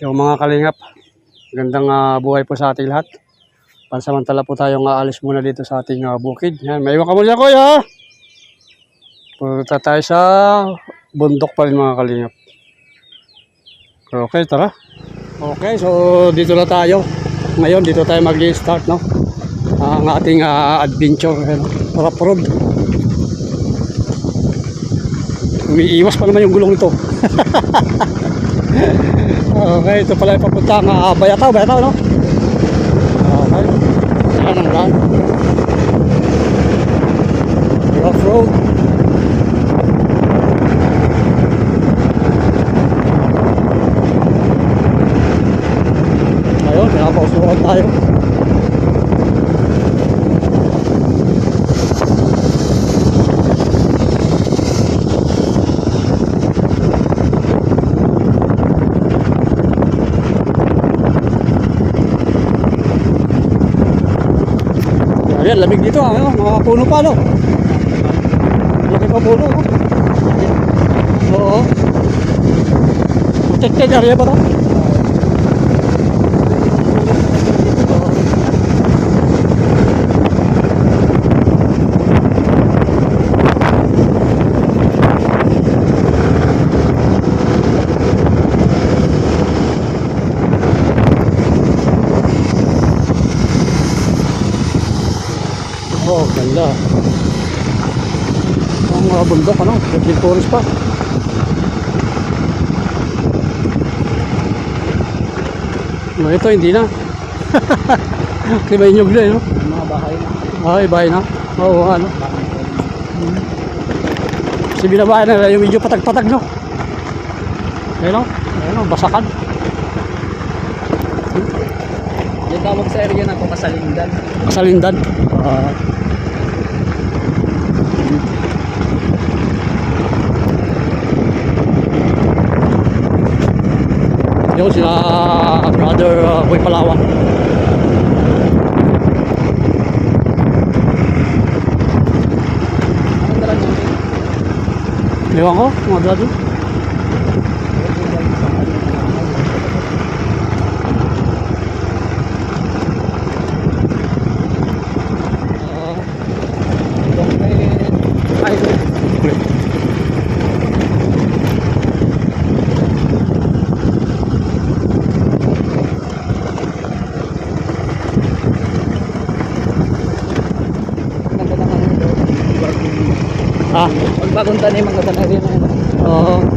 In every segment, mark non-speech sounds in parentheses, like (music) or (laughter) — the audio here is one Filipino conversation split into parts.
Yung mga kalingap, gandang ah, buhay po sa ating lahat. Pansamantala po tayong aalis muna dito sa ating ah, bukid. Yan, may iwan ka muna kuya. Punta tayo sa bundok pa rin mga kalingap. Okay, tara. Okay, so dito na tayo. Ngayon, dito tayo mag-start, no? Ang ating ah, adventure, ano, rough road. Umiiwas pa naman yung gulong nito. (laughs) okay, ito pala yung papunta ng uh, Bayataw, Bayataw, no? Okay. Yan ang daan. Rough road. Ayun, nakapausukan tayo. Ayan, lamig dito, ano, mga puno pa, no? Laki pa puno, no? Oo. Protected area ba to? Oh, ganda. Ang mga bundok, ano? Virgin Forest pa. No, ito, hindi na. Inyog na, eh, no? Mga bahay na. Ay, bahay na. Oo, ano. Kasi binabahay na yung medyo patag-patag, no? Ayun, no? Ayun, no? Basakan. Yung tawag sa area na ito, kasalindan. Kasalindan. Ah. Yun sila brother uh, Boy Palawan. Anong dala niyo? Ewan ko, mga brother. Ganda na rin. ano. Oo. Oo.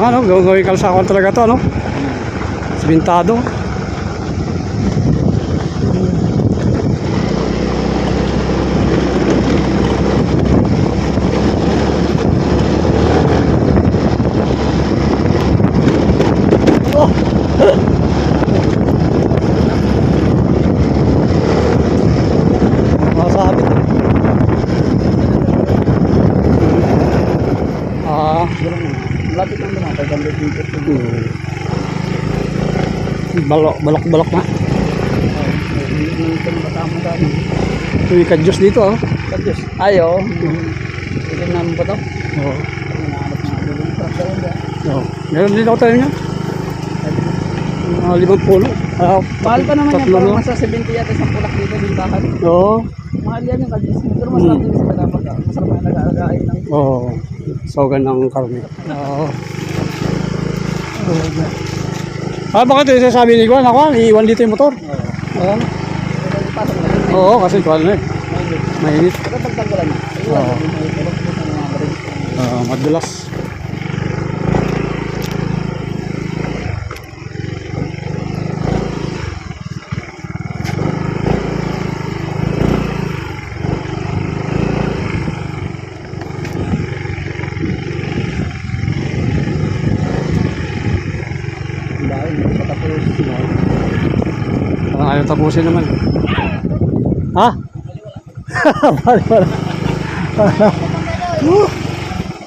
Ka, no? Gawin kalsakan talaga to, no? Sibintado. Oh! Masabit. Ah, Lapit lang naman, pag ganda dito. Hmm. Balok, balok, balok na. Uy, kadyos dito, oh. Ayo. Ito namin ba ito? Oo. Hinahanap na ako dun. Tapos, ayun ba? Oh. Meron din ako tayo niya. Mga limang puno. Ah, Mahal pa naman yan, parang na. nasa 70 yata isang pulak dito, di ba? Oo. Mahal yan yung kadis. Pero masarap din sila dapat. ah. Masarap na nag-aagain ng Oo. Sogan ng karne. Oo. Ah, bakit yung sasabi ni Juan? Ako, iiwan dito yung motor. Oo. Oo, kasi Juan na eh. Mainit. Ayun, Oo. may Ah, madulas. tapusin naman. Ha? (laughs) Bali wala.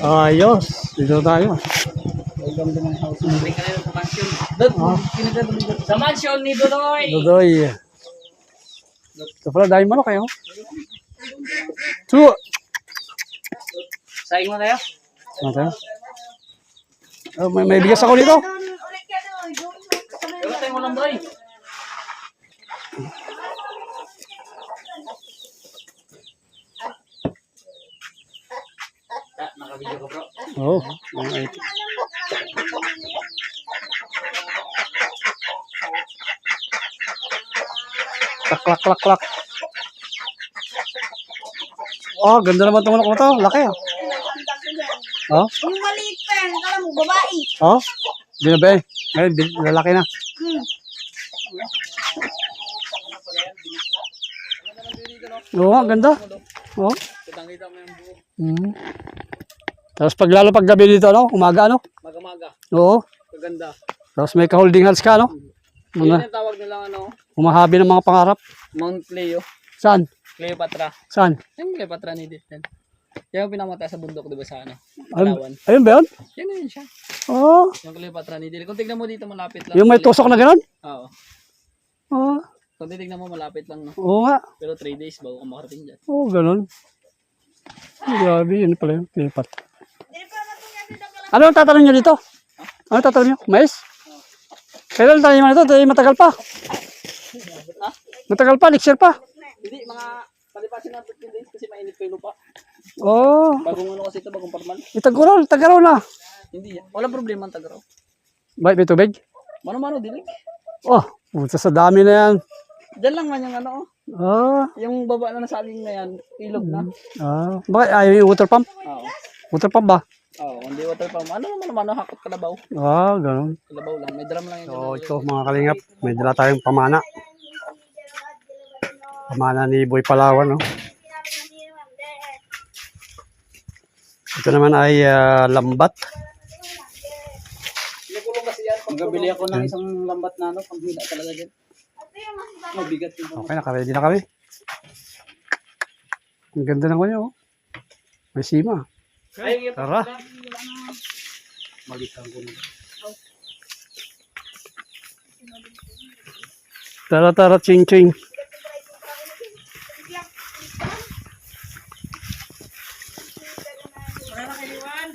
Ayos. Dito tayo. Sa mansion ni Dodoy. Dodoy. Ito pala, dahil manok kayo. Two. Saing mo tayo? Ano tayo? Oh, may, may bigas ako dito. Pero tayo mo lang, Doy. Ah, Naka-video ko, bro. Oo. Oh, ay. Klak, klak, klak, klak. Oh, ganda naman itong manok mo to. Laki ah. Oh, Yung maliit pa yan, kala mo, babae. oh. Binabe. Ngayon, bin- lalaki na. Oo, ang ganda. Oh. Kitang-kita mo yung buo. Mm. Tapos pag lalo pag gabi dito, no? Umaga, no? Maga-maga. Oo. Kaganda. Tapos may ka-holding hands ka, no? Yun Mga yung tawag nila, ano, humahabi ng mga pangarap. Mount Cleo. Saan? Cleopatra. Saan? Yung Cleopatra ni Disney. Yan yung pinamata sa bundok, di ba, sa ano? Ayun, Palawan. ayun ba yun? Yan na yun siya. Oo. Yung Cleopatra ni Disney. Kung tignan mo dito, malapit lang. Yung may tusok na gano'n? Oo. Oo. Kung titignan mo, malapit lang, no? Oo nga. Pero 3 days bago ka makarating dyan. Oo, gano'n. Grabe, yun pala yung lipat. Ano ang tatanong nyo dito? Ano ang tatanong nyo? Mais? Kailan tayo naman ito? Tayo matagal pa. Matagal pa, next year pa. Hindi, mga palipasin na 15 days kasi mainit pa yung lupa. Oo. Oh, Bagong ano kasi ito, bagong parman. itaguraw, tagaraw na. Hindi yan. Walang problema ang tagaraw. Bakit may tubig? Mano-mano, dilig. Oh, puta sa dami na yan. Diyan lang man yung ano, oh. Ah, yung baba na nasaging na yan, ilog na. ah. Bakit ayaw yung water pump? Oo. Water pump ba? Oo, hindi water pump. Ano naman naman, ano, hakot kalabaw. Ah, gano'n. Kalabaw lang, may drum lang yun. So, ito mga kalingap, may dala tayong pamana. Pamana ni Boy Palawan, no? Ito naman ay ah, lambat. Nakulong kasi yan. Magabili ako ng isang lambat na ano, panghila talaga dyan. Mabigat yung Okay, nakaready na kami. Ang ganda ng kanya, oh. May sima. Ay, Tara. Malitan ko na. Tara, tara, ching, ching.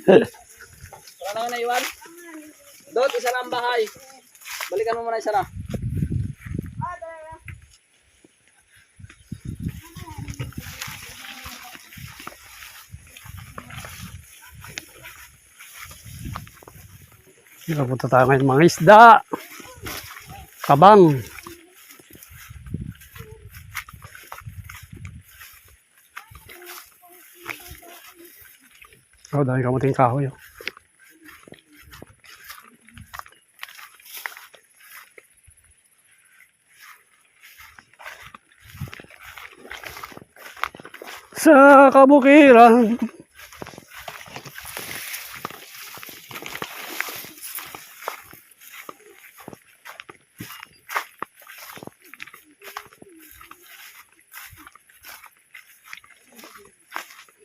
Wala na naiwan? Dot, isa na ang bahay. Balikan mo muna isa na. Punta tayo ngayon mga isda. Kabang. Oh, dahil kamuting kahoy. Oh. Sa kabukiran.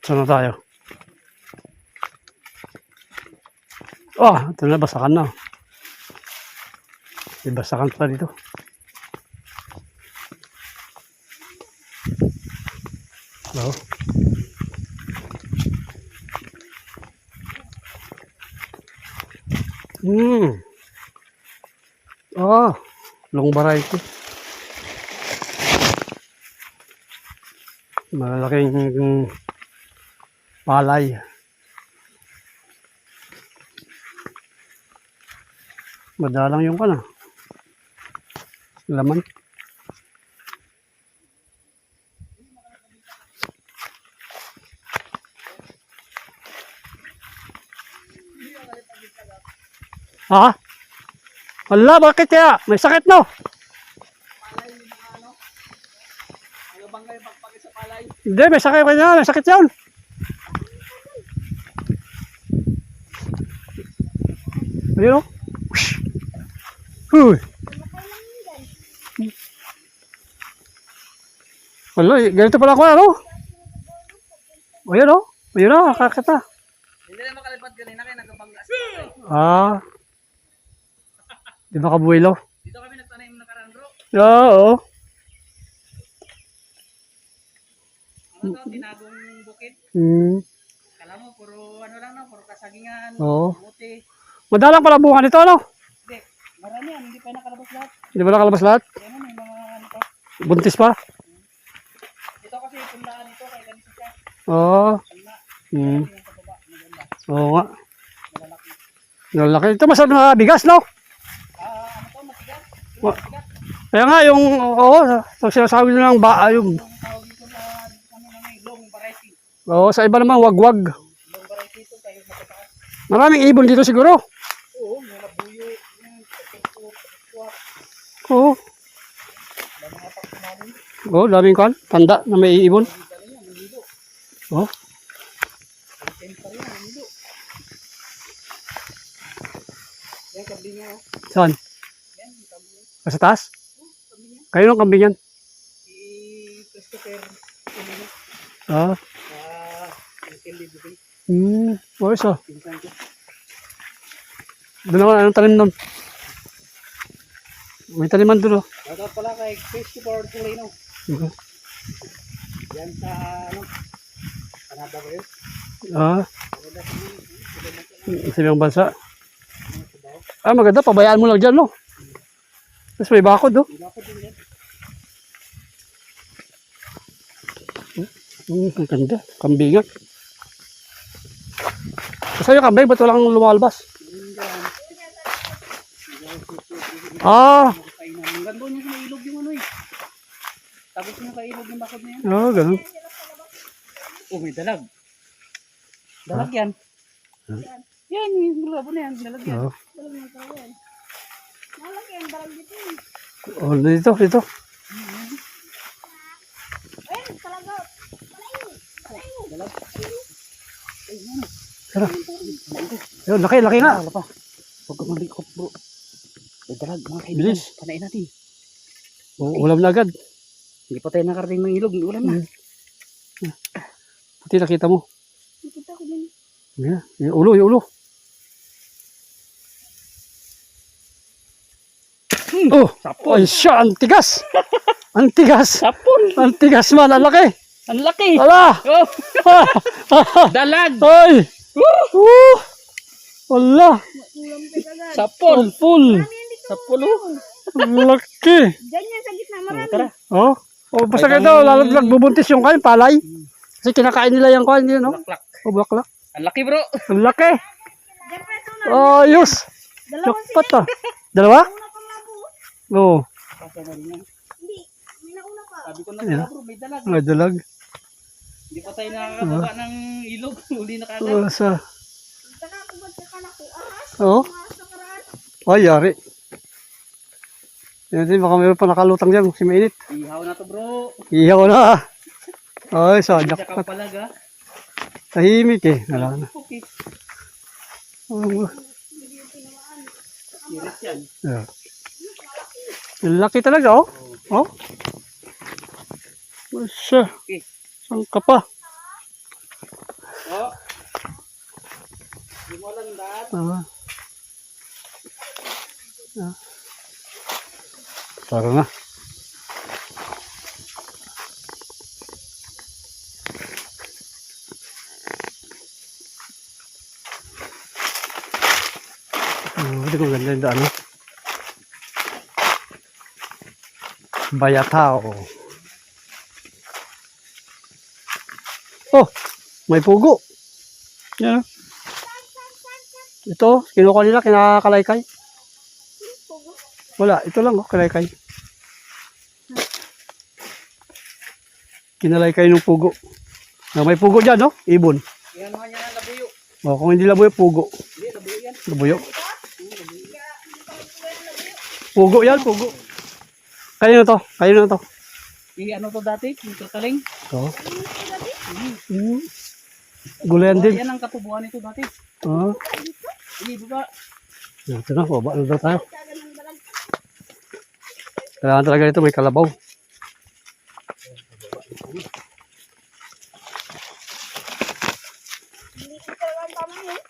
Saan na tayo? Oh, ito na, basakan na. May basakan pa dito. Hello? Hmm. Oh, long variety. Malalaking palay. Madalang yung kana. Laman. Ha? Wala, bakit kaya? May sakit no? Ano bang kayo pagpagay sa palay? Hindi, may sakit kanya. May sakit yun. Ayun o. Huy. Wala, ganito pala ako, ano? O yan, oh. O yun, oh, kakata. Hindi na makalipad kanina kaya nagkapanggas. Ah. Di ba kabuelo? Dito kami nagtanim ng nakaraan bro. Oo. Ano to, tinagong bukid. Hmm. Kala mo, puro ano lang no, puro kasagingan. Oo. Buti. Madalang pala bunga nito, ano? Hindi, marami yan, hindi pa nakalabas lahat. Hindi ba nakalabas lahat? Ano, may mga ano to. Buntis pa? Ito kasi punlaan ito, kaya ganito siya. Oo. Punla, Hmm. sa baba, maganda. Oo nga. Malalaki. Nalaki. Ito mas na bigas, no? Ah, ano Matigas. Kaya nga, yung, oo, so sinasabi nyo ng ba, yung, Yung tawag dito sa, oo, iba naman, wagwag. Maraming ibon dito siguro. Oo, may nabuyo, Oo. nga. Oo, daming kan. Tanda na may ibon. Oh. Saan? Kambing. Sa taas? Kayo ng kambing yan. Christopher. Ah. Ah. Hmm. Ayos ah. Doon naman, anong tanim doon? May taniman doon oh. Shoutout pala kay Christopher Tulino. Yan sa, ano? Ah. Sa ibang bansa. Ah, maganda. Pabayaan mo lang dyan, no? Tapos may bakod, oh. Yan. Hmm, ang ganda. Kambingan. Kasi yung kambing, ba't walang lumalabas? Ah. Ang ganda sa ilog yung ano eh. Tapos yung kailog yung bakod na yan. ah, ganun. Oh, may dalag. Dalag yan. Yan, yung labo na yan. Dalag yan. Ah. Malaki ang barang dito. eh. Oh, dito, dito. Ayun, talaga. Dalag. Tara. Yun, laki, laki nga. Wala pa. Huwag ka malikot bro. May dalag mga kaibigan. Bilis. Panain natin. Oh, ulam na agad. Hindi pa tayo nakarating ng ilog. Ulam na. Puti nakita mo. Nakita ko din. Yan, yung ulo, yung ulo. Oh, Sapon. ay siya, ang tigas. ang tigas. Sapon. Ang tigas man, ang laki. Ang laki. Ala! Oh, (laughs) dalag. Ay! Uh! Wala! Sapon. Full! Sapon oh. Ang laki! Diyan yan sa gitna. Marami. Tara. Oh, oh basta ka daw, lalaglag, bubuntis yung kain, palay. Kasi kinakain nila yung kain yun, no? Laklak. Oh, baklak. Ang laki bro. Ang laki! Na. Ayos! Jackpot ah! Dalawa? Oo. Yan. Hindi. May nauna pa. Sabi ko na bro, may dalag. May dalag. Hindi pa tayo nakakababa ng ilog. (laughs) Uli na kagad. Oh, sa... Ahas. Oh, ay, yari. Yan din, baka mayroon pa nakalutang dyan kasi mainit. Ihaw na to bro. Ihaw na. Ay, sa Tsaka jackpot. palaga. Tahimik eh. Wala na. Okay. Oh, yeah. Laki talaga, oh. Oh. Siya. Okay. Saan ka pa? Oh. Hindi mo alam daan. Ah. Ah. Tara na. Oh, hindi ko ganda yung daan. oh. Bayatao. Oh, may pugo. Yan. oh. Ito, kinuha nila, kinakalaykay. Wala, ito lang, oh, kalaykay. Kinalaykay ng pugo. Na may pugo dyan, no? Ibon. Yan naman yan ang labuyo. O, kung hindi labuyo, pugo. Hindi, labuyo yan. Labuyo. Pugo yan, pugo. Kayo na to, kayo na to. I ano to dati? Yung kakaling? Ito. Mm. Gulayan din. Yan ang katubuhan nito dati. Ah, Hindi, baba. ito na, baba na daw tayo. Kailangan talaga ito, may kalabaw. Hindi ko talaga ang tama yun.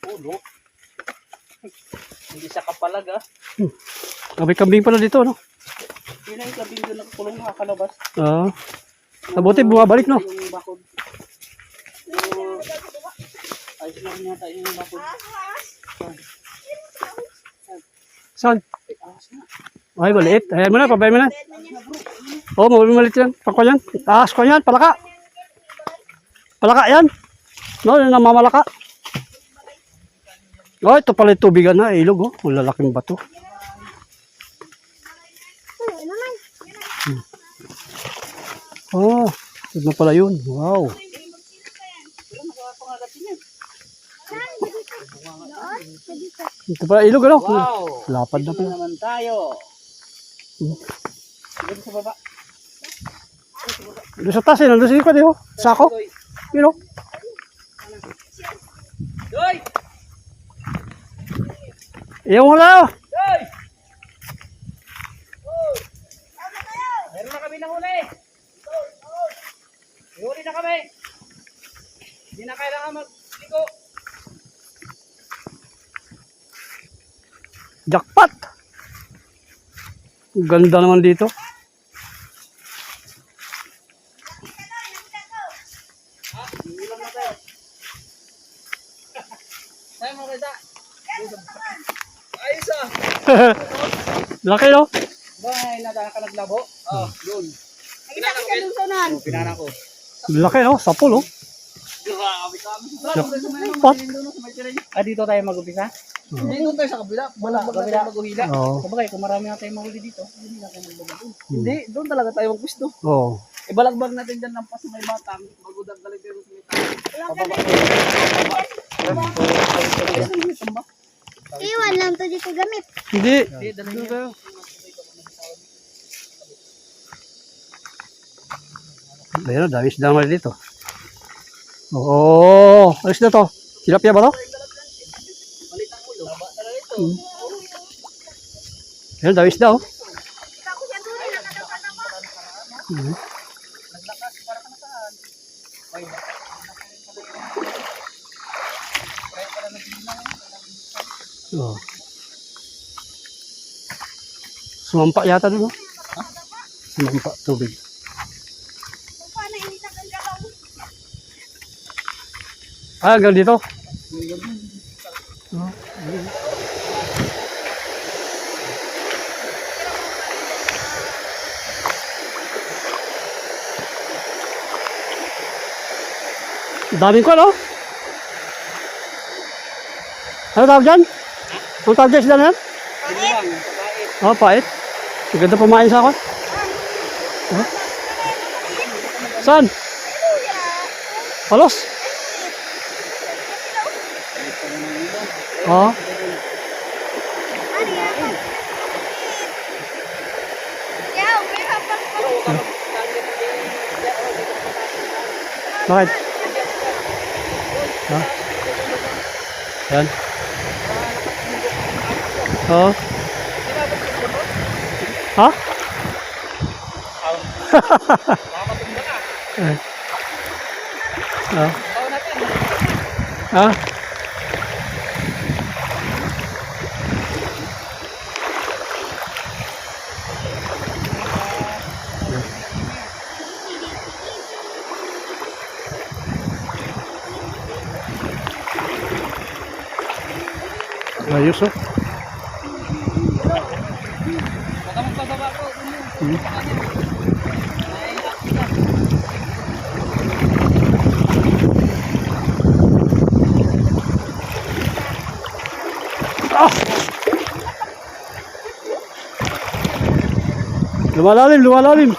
Pulo. Hindi siya kapalag ah. May kambing pala dito, no? Yun na yung kabing doon nakakulong nakakalabas. Ah. Mabuti, bumabalik, no? Yung bakod. Ayos lang yata yung bakod. Saan? Ay, maliit. Ayan mo na, pabayan mo na. Niya. Oo, oh, maliit yan. Pako yan. Taas ko yan, palaka. Palaka yan. No, yung namamalaka. Oh, ito pala tubigan na, ilog, oh. Ang lalaking bato. Naman? Oh, ito na pala yun. Wow. Doon? Ito pala ilog, ano? Wow! Lapad na Ito pala. naman tayo. Hmm. Dito sa baba. Doon sa taas, eh. Nandun sa likod, eh, oh. Sako. Yun, oh. Doy! Iyaw mo na, oh. Meron na kami ng huli. May huli na kami. Hindi na kailangan mag-liko. Jackpot. Ganda naman dito. Tayo. Tayo mga. Ayos ah. (laughs) Laki, no? Bahay na dala ka naglabo. Oh, doon. Nakita ko sa lunsonan. Oh, pinana ko. Laki, no? Sapul, oh. Grabe kami. Ah, dito tayo mag-upisa? Hindi doon tayo sa kabila. Wala, tayo mag-uhila. Oo. Kumbaga, kung marami na tayong mahuli dito, hindi na tayo magbabago. Hindi, doon talaga tayo magpwisto. Oo. Ibalagbag natin dyan ng pas may batang, bago dagdalig tayo sa may tao. Wala ka Iwan lang to dito gamit. Hindi. Hindi. Ayun, dami isda naman dito. Oo. Alis na to. Tilapia ba to? Malit ang ulo. Baba talaga ito. Ayun, dami isda, oh. Ako siya doon, nakadapan ako. Mhm. Naglakas para ka na saan. Ay, Oo. Sumampa yata doon, oh. Sumampa, tubig. Ah, hanggang dito. Daming ko, no? Ano tawag dyan? Ang tawag dyan sila na yan? Kapait. Oh, pait. Ang ganda pumain sa ako. Huh? Saan? May hapag pa. Bakit? Ha? Yan. Oo. Ha? Natin. Ha? Ayos oh. Baka magpababa ko. Hmm. Ah! Lumalalim, lumalalim.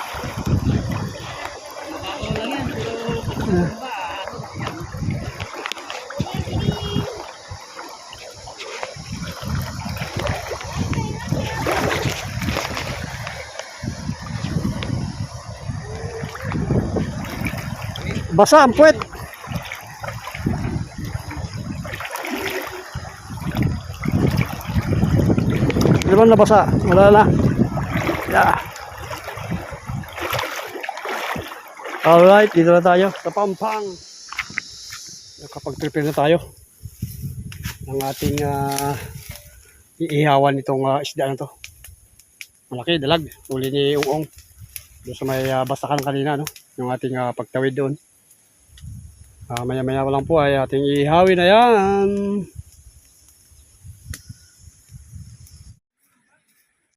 Basa ang puwet. Di ba nabasa? Wala na. Yeah. Alright, dito na tayo sa Pampang. Nakapag-prepare na tayo ng ating ah, iihawan itong ah, isda na to. Malaki, dalag. Uli ni Uong. Doon sa may ah, basakan kanina, no? Yung ating ah, pagtawid doon. Ah, maya-maya lang po ay ating ihawin na yan.